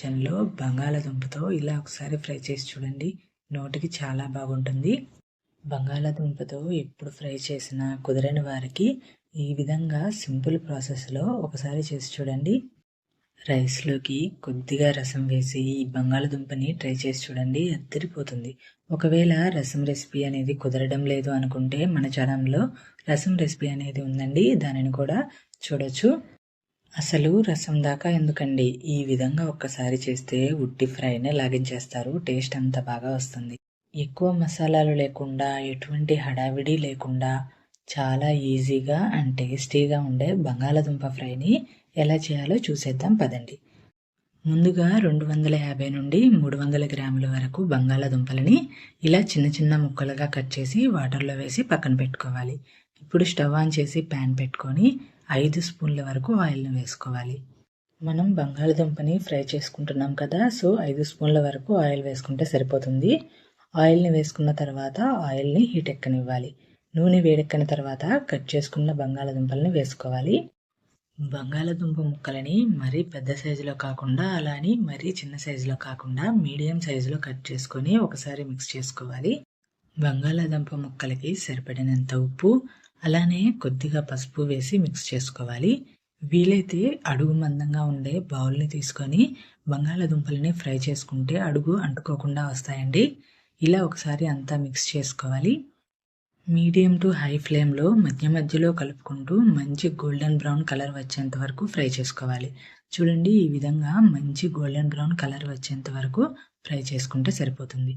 కిచెన్లో బంగాళాదుంపతో ఇలా ఒకసారి ఫ్రై చేసి చూడండి. నోటికి చాలా బాగుంటుంది. బంగాళాదుంపతో ఎప్పుడు ఫ్రై చేసినా కుదరని వారికి ఈ విధంగా సింపుల్ ప్రాసెస్లో ఒకసారి చేసి చూడండి. రైస్లోకి కొద్దిగా రసం వేసి ఈ బంగాళదుంపని ట్రై చేసి చూడండి. అద్దరిపోతుంది. ఒకవేళ రసం రెసిపీ అనేది కుదరడం లేదు అనుకుంటే మన ఛానల్లో రసం రెసిపీ అనేది ఉందండి. దానిని కూడా చూడొచ్చు. అసలు రసం దాకా ఎందుకండి? ఈ విధంగా ఒక్కసారి చేస్తే ఉట్టి ఫ్రైనే లాగించేస్తారు. టేస్ట్ అంత బాగా వస్తుంది. ఎక్కువ మసాలాలు లేకుండా ఎటువంటి హడావిడి లేకుండా చాలా ఈజీగా అండ్ టేస్టీగా ఉండే బంగాళాదుంప ఫ్రైని ఎలా చేయాలో చూసేద్దాం పదండి. ముందుగా రెండు వందల యాభై నుండి మూడు వందల గ్రాముల వరకు బంగాళాదుంపలని ఇలా చిన్న చిన్న ముక్కలుగా కట్ చేసి వాటర్లో వేసి పక్కన పెట్టుకోవాలి. ఇప్పుడు స్టవ్ ఆన్ చేసి ప్యాన్ పెట్టుకొని ఐదు స్పూన్ల వరకు ఆయిల్ని వేసుకోవాలి. మనం బంగాళదుంపని ఫ్రై చేసుకుంటున్నాం కదా సో ఐదు స్పూన్ల వరకు ఆయిల్ వేసుకుంటే సరిపోతుంది. ఆయిల్ని వేసుకున్న తర్వాత ఆయిల్ని హీట్ ఎక్కనివ్వాలి. నూనె వేడెక్కిన తర్వాత కట్ చేసుకున్న బంగాళదుంపల్ని వేసుకోవాలి. బంగాళదుంప ముక్కలని మరీ పెద్ద సైజులో కాకుండా అలానే మరీ చిన్న సైజులో కాకుండా మీడియం సైజులో కట్ చేసుకొని ఒకసారి మిక్స్ చేసుకోవాలి. బంగాళాదుంప ముక్కలకి సరిపడినంత ఉప్పు అలానే కొద్దిగా పసుపు వేసి మిక్స్ చేసుకోవాలి. వీలైతే అడుగు మందంగా ఉండే బౌల్ని తీసుకొని బంగాళాదుంపలని ఫ్రై చేసుకుంటే అడుగు అంటుకోకుండా వస్తాయండి. ఇలా ఒకసారి అంతా మిక్స్ చేసుకోవాలి. మీడియం టు హై ఫ్లేమ్లో మధ్య మధ్యలో కలుపుకుంటూ మంచి గోల్డెన్ బ్రౌన్ కలర్ వచ్చేంత వరకు ఫ్రై చేసుకోవాలి. చూడండి ఈ విధంగా మంచి గోల్డెన్ బ్రౌన్ కలర్ వచ్చేంత వరకు ఫ్రై చేసుకుంటే సరిపోతుంది.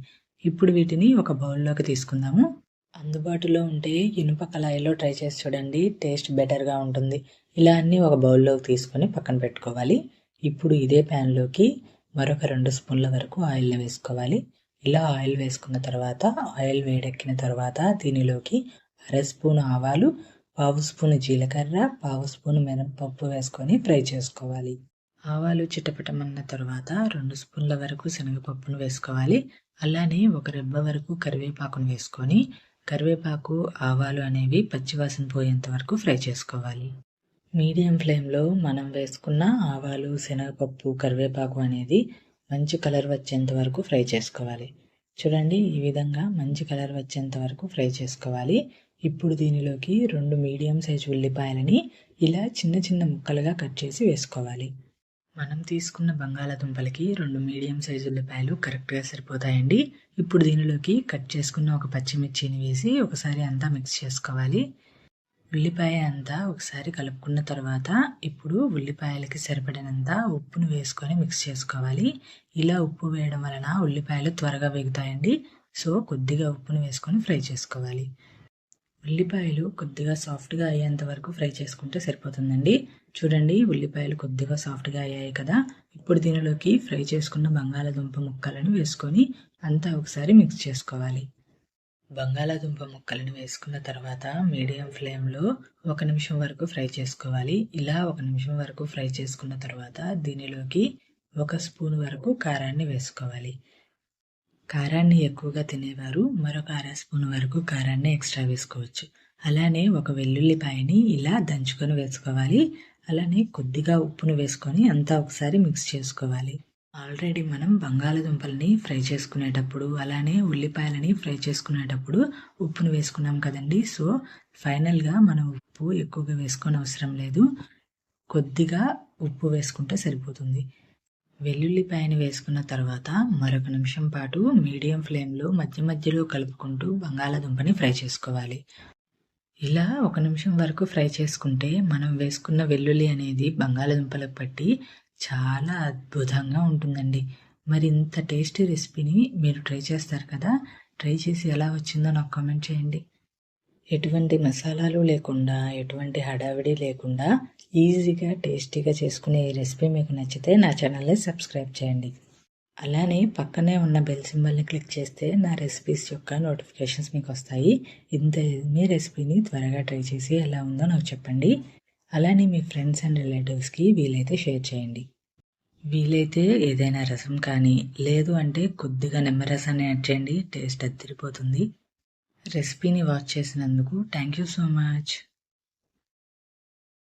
ఇప్పుడు వీటిని ఒక బౌల్లోకి తీసుకుందాము. అందుబాటులో ఉంటే ఇనుప కళాయిలో ట్రై చేసి చూడండి టేస్ట్ బెటర్గా ఉంటుంది. ఇలా అన్నీ ఒక బౌల్లోకి తీసుకొని పక్కన పెట్టుకోవాలి. ఇప్పుడు ఇదే ప్యాన్లోకి మరొక రెండు స్పూన్ల వరకు ఆయిల్ని వేసుకోవాలి. ఇలా ఆయిల్ వేసుకున్న తర్వాత ఆయిల్ వేడెక్కిన తర్వాత దీనిలోకి అర స్పూన్ ఆవాలు పావు స్పూన్ జీలకర్ర పావు స్పూన్ మినపప్పు వేసుకొని ఫ్రై చేసుకోవాలి. ఆవాలు చిట్టపటమన్న తర్వాత రెండు స్పూన్ల వరకు శనగపప్పును వేసుకోవాలి. అలానే ఒక రెబ్బ వరకు కరివేపాకును వేసుకొని కరివేపాకు ఆవాలు అనేవి పచ్చివాసన పోయేంత వరకు ఫ్రై చేసుకోవాలి. మీడియం ఫ్లేమ్లో మనం వేసుకున్న ఆవాలు శనగపప్పు కరివేపాకు అనేది మంచి కలర్ వచ్చేంత వరకు ఫ్రై చేసుకోవాలి. చూడండి ఈ విధంగా మంచి కలర్ వచ్చేంత వరకు ఫ్రై చేసుకోవాలి. ఇప్పుడు దీనిలోకి రెండు మీడియం సైజు ఉల్లిపాయలని ఇలా చిన్న చిన్న ముక్కలుగా కట్ చేసి వేసుకోవాలి. మనం తీసుకున్న బంగాళాదుంపలకి రెండు మీడియం సైజు ఉల్లిపాయలు కరెక్ట్గా సరిపోతాయండి. ఇప్పుడు దీనిలోకి కట్ చేసుకున్న ఒక పచ్చిమిర్చిని వేసి ఒకసారి అంతా మిక్స్ చేసుకోవాలి. ఉల్లిపాయ అంతా ఒకసారి కలుపుకున్న తర్వాత ఇప్పుడు ఉల్లిపాయలకి సరిపడినంత ఉప్పును వేసుకొని మిక్స్ చేసుకోవాలి. ఇలా ఉప్పు వేయడం వలన ఉల్లిపాయలు త్వరగా వేగుతాయండి. సో కొద్దిగా ఉప్పును వేసుకొని ఫ్రై చేసుకోవాలి. ఉల్లిపాయలు కొద్దిగా సాఫ్ట్గా అయ్యేంత వరకు ఫ్రై చేసుకుంటే సరిపోతుందండి. చూడండి ఉల్లిపాయలు కొద్దిగా సాఫ్ట్గా అయ్యాయి కదా. ఇప్పుడు దీనిలోకి ఫ్రై చేసుకున్న బంగాళాదుంప ముక్కలను వేసుకొని అంతా ఒకసారి మిక్స్ చేసుకోవాలి. బంగాళాదుంప ముక్కలను వేసుకున్న తర్వాత మీడియం ఫ్లేమ్లో ఒక నిమిషం వరకు ఫ్రై చేసుకోవాలి. ఇలా ఒక నిమిషం వరకు ఫ్రై చేసుకున్న తర్వాత దీనిలోకి ఒక స్పూన్ వరకు కారాన్ని వేసుకోవాలి. కారాన్ని ఎక్కువగా తినేవారు. మరొక అర స్పూన్ వరకు కారాన్ని ఎక్స్ట్రా వేసుకోవచ్చు. అలానే ఒక వెల్లుల్లిపాయని ఇలా దంచుకొని వేసుకోవాలి. అలానే కొద్దిగా ఉప్పును వేసుకొని అంతా ఒకసారి మిక్స్ చేసుకోవాలి. ఆల్రెడీ మనం బంగాళదుంపలని ఫ్రై చేసుకునేటప్పుడు అలానే ఉల్లిపాయలని ఫ్రై చేసుకునేటప్పుడు ఉప్పును వేసుకున్నాం కదండి. సో ఫైనల్గా మనం ఉప్పు ఎక్కువగా వేసుకొని అవసరం లేదు. కొద్దిగా ఉప్పు వేసుకుంటే సరిపోతుంది. వెల్లుల్లిపాయని వేసుకున్న తర్వాత మరొక నిమిషం పాటు మీడియం ఫ్లేమ్లో మధ్య మధ్యలో కలుపుకుంటూ బంగాళాదుంపని ఫ్రై చేసుకోవాలి. ఇలా ఒక నిమిషం వరకు ఫ్రై చేసుకుంటే మనం వేసుకున్న వెల్లుల్లి అనేది బంగాళాదుంపలకు పట్టి చాలా అద్భుతంగా ఉంటుందండి. మరి ఇంత టేస్టీ రెసిపీని మీరు ట్రై చేస్తారు కదా? ట్రై చేసి ఎలా వచ్చిందో నాకు కామెంట్ చేయండి. ఎటువంటి మసాలాలు లేకుండా ఎటువంటి హడావిడి లేకుండా ఈజీగా టేస్టీగా చేసుకునే ఈ రెసిపీ మీకు నచ్చితే నా ఛానల్ని సబ్స్క్రైబ్ చేయండి. అలానే పక్కనే ఉన్న బెల్ సింబల్ని క్లిక్ చేస్తే నా రెసిపీస్ యొక్క నోటిఫికేషన్స్ మీకు వస్తాయి. ఇంత మీ రెసిపీని త్వరగా ట్రై చేసి ఎలా ఉందో నాకు చెప్పండి. అలానే మీ ఫ్రెండ్స్ అండ్ రిలేటివ్స్కి వీలైతే షేర్ చేయండి. వీలైతే ఏదైనా రసం కానీ లేదు అంటే కొద్దిగా నిమ్మరసాన్ని యాడ్ చేయండి టేస్ట్ అద్దరిపోతుంది. రెసిపీని వాచ్ చేసినందుకు థ్యాంక్ యూ సో మచ్.